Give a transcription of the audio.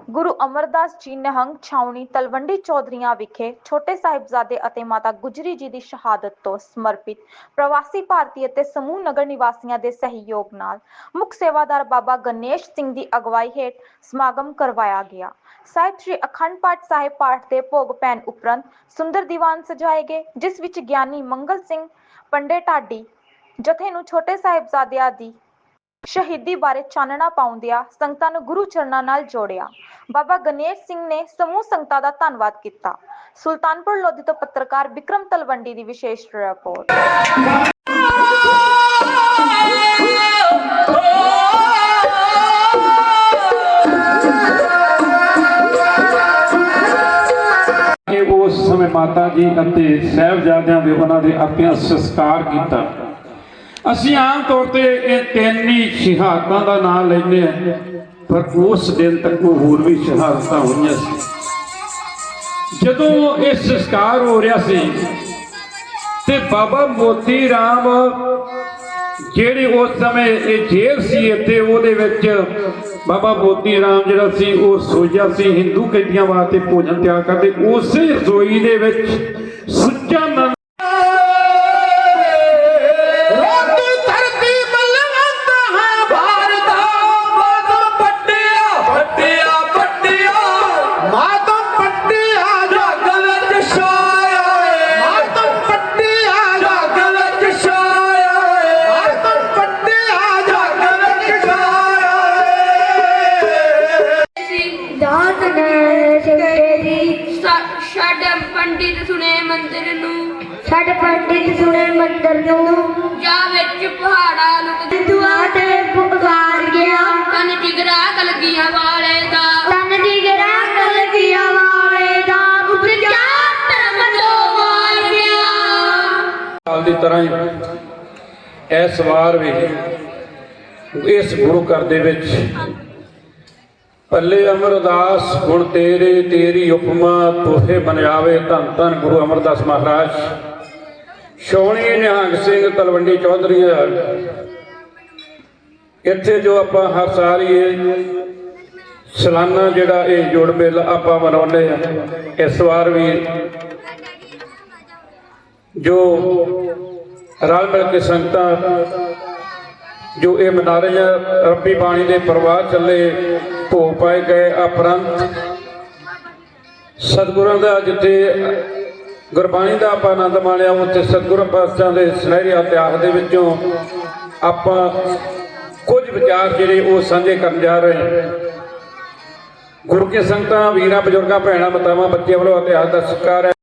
ਗੁਰੂ ਅਮਰਦਾਸ ਜੀ ਨਿਹੰਗ ਛਾਉਣੀ ਤਲਵੰਡੀ ਚੌਧਰੀਆਂ ਵਿਖੇ ਛੋਟੇ ਸਾਹਿਬਜ਼ਾਦੇ ਅਤੇ ਮਾਤਾ ਗੁਜਰੀ ਜੀ ਦੀ ਸ਼ਹਾਦਤ ਤੋਂ ਸਮਰਪਿਤ ਪ੍ਰਵਾਸੀ ਭਾਰਤੀ ਅਤੇ ਸਮੂਹ ਨਗਰ ਨਿਵਾਸੀਆਂ ਦੇ ਸਹਿਯੋਗ ਨਾਲ ਮੁੱਖ ਸੇਵਾਦਾਰ ਬਾਬਾ ਗਣੇਸ਼ ਸਿੰਘ ਦੀ ਅਗਵਾਈ ਹੇਠ ਸਮਾਗਮ ਕਰਵਾਇਆ ਗਿਆ। ਸਾਹਿਬ ਸ੍ਰੀ ਅਖੰਡ ਪਾਠ ਸਾਹਿਬ ਪਾਠ ਦੇ ਭੋਗ ਪੈਣ ਉਪਰੰਤ ਸੁੰਦਰ ਦੀਵਾਨ ਸਜਾਏ ਗਏ, ਜਿਸ ਵਿੱਚ ਗਿਆਨੀ ਮੰਗਲ ਸਿੰਘ ਪੰਡੇ ਢਾਡੀ ਜਥੇ ਨੂੰ ਛੋਟੇ ਸਾਹਿਬਜ਼ਾਦਿਆਂ ਦੀ ਸ਼ਹੀਦੀ ਬਾਰੇ ਚਾਨਣਾ ਪਾਉਂਦਿਆਂ ਸੰਗਤਾਂ ਨੂੰ ਗੁਰੂ ਚਰਨਾਂ ਨਾਲ ਜੋੜਿਆ। ਬਾਬਾ ਗਣੇਸ਼ ਸਿੰਘ ਨੇ ਸਮੂਹ ਸੰਗਤਾਂ ਦਾ ਧੰਨਵਾਦ ਕੀਤਾ। ਸੁਲਤਾਨਪੁਰ ਲੋਧੀ ਤੋਂ ਪੱਤਰਕਾਰ ਵਿਕਰਮ ਤਲਵੰਡੀ ਦੀ ਵਿਸ਼ੇਸ਼ ਰਿਪੋਰਟ। ਕਿ ਉਸ ਸਮੇਂ ਮਾਤਾ ਜੀ ਅਤੇ ਸਹਿਬਜ਼ਾਦਿਆਂ ਦੇ ਉਹਨਾਂ ਦੇ ਆਪਿਆਂ ਸੰਸਕਾਰ ਕੀਤਾ। ਅਸੀਂ ਆਮ ਤੌਰ ਤੇ ਇਹ ਤਿੰਨ ਹੀ ਸ਼ਹਾਦਤਾਂ ਦਾ ਨਾਮ ਲੈਂਦੇ ਹਾਂ, ਪਰ ਉਸ ਦਿਨ ਤੱਕ ਉਹ ਹੋਰ ਵੀ ਸ਼ਹਾਦਤਾਂ ਹੋਈਆਂ ਸੀ। ਜਦੋਂ ਇਹ ਸੰਸਕਾਰ ਹੋ ਰਿਹਾ ਸੀ ਤੇ ਬਾਬਾ ਮੋਤੀ ਰਾਮ ਜਿਹੜੀ ਉਸ ਸਮੇਂ ਇਹ ਜੇਲ੍ਹ ਸੀ ਇੱਥੇ, ਉਹਦੇ ਵਿੱਚ ਬਾਬਾ ਮੋਤੀ ਰਾਮ ਜਿਹੜਾ ਸੀ, ਉਹ ਸੋਇਆ ਸੀ, ਹਿੰਦੂ ਕੈਦੀਆਂ ਵਾਸਤੇ ਭੋਜਨ ਤਿਆਰ ਕਰਦੇ। ਉਸੇ ਰਸੋਈ ਦੇ ਵਿੱਚ ਸੁੱਚਾ ਨੰਦ ਛੱਡ ਪੰਡਿਤ ਸੁਣੇ ਮੰਦਰ ਨੂੰ। ਛੱਡ ਪੰਡਿਤ ਸੁਣੇ ਮੰਦਰ ਨੂੰ। ਜਾ ਵਿੱਚ ਪਹਾੜਾ ਲੁਕ ਦੁਆ ਤੇ ਪੁਕਾਰ ਗਿਆ। ਤਨ ਜਿਗਰਾ ਕਲਗੀਆਂ ਵਾਲੇ ਦਾ। ਤਨ ਦੀ ਗਰਾ ਕਲਗੀਆਂ ਵਾਲੇ ਦਾ। ਉਪਰਜਾ ਧਰਮ ਤੋਂ ਮਾਰ ਗਿਆ। ਸਾਲ ਦੀ ਤਰ੍ਹਾਂ ਹੀ ਇਸ ਵਾਰ ਵੀ ਇਸ ਗੁਰੂ ਘਰ ਦੇ ਵਿੱਚ ਪੱਲੇ ਅਮਰਦਾਸ ਗੁਣ ਤੇਰੇ, ਤੇਰੀ ਉਪਮਾ ਤੋਹੇ ਬਨਿਆਵੇ ਧੰਨ ਧੰਨ ਗੁਰੂ ਅਮਰਦਾਸ ਮਹਾਰਾਜ। ਸ਼ੋਣੀ ਨਿਹੰਗ ਸਿੰਘ ਤਲਵੰਡੀ ਚੌਧਰੀ ਇੱਥੇ ਜੋ ਆਪਾਂ ਹਰ ਸਾਲ ਹੀ ਇਹ ਸਾਲਾਨਾ ਜਿਹੜਾ ਇਹ ਜੋੜ ਮੇਲਾ ਆਪਾਂ ਮਨਾਉਂਦੇ ਆ, ਇਸ ਵਾਰ ਵੀ ਜੋ ਰਲ ਮਿਲ ਕੇ ਸੰਗਤਾਂ, ਜੋ ਇਹ ਮਨਾ ਰਹੀਆਂ, ਰੱਬੀ ਬਾਣੀ ਦੇ ਪ੍ਰਵਾਹ ਚੱਲੇ ਭੋ ਪਾਏ ਗਏ ਅਪਰੰਤ ਸਤਿਗੁਰਾਂ ਦਾ ਜਿੱਥੇ ਗੁਰਬਾਣੀ ਦਾ ਆਪਾਂ ਆਨੰਦ ਮਾਣਿਆ ਉੱਥੇ ਸਤਿਗੁਰ ਪਾਤਸ਼ਾਹ ਦੇ ਸੁਨਹਿਰੀ ਇਤਿਹਾਸ ਦੇ ਵਿੱਚੋਂ ਆਪਾਂ ਕੁਝ ਵਿਚਾਰ ਜਿਹੜੇ ਉਹ ਸਾਂਝੇ ਕਰਨ ਜਾ ਰਹੇ ਹਾਂ। ਗੁਰੂ ਕੇ ਸੰਗਤਾਂ, ਵੀਰਾਂ, ਬਜ਼ੁਰਗਾਂ, ਭੈਣਾਂ, ਮਾਤਾਵਾਂ, ਬੱਚਿਆਂ ਵੱਲੋਂ ਇਤਿਹਾਸ ਦਾ ਸਤਿਕਾਰ ਹੈ।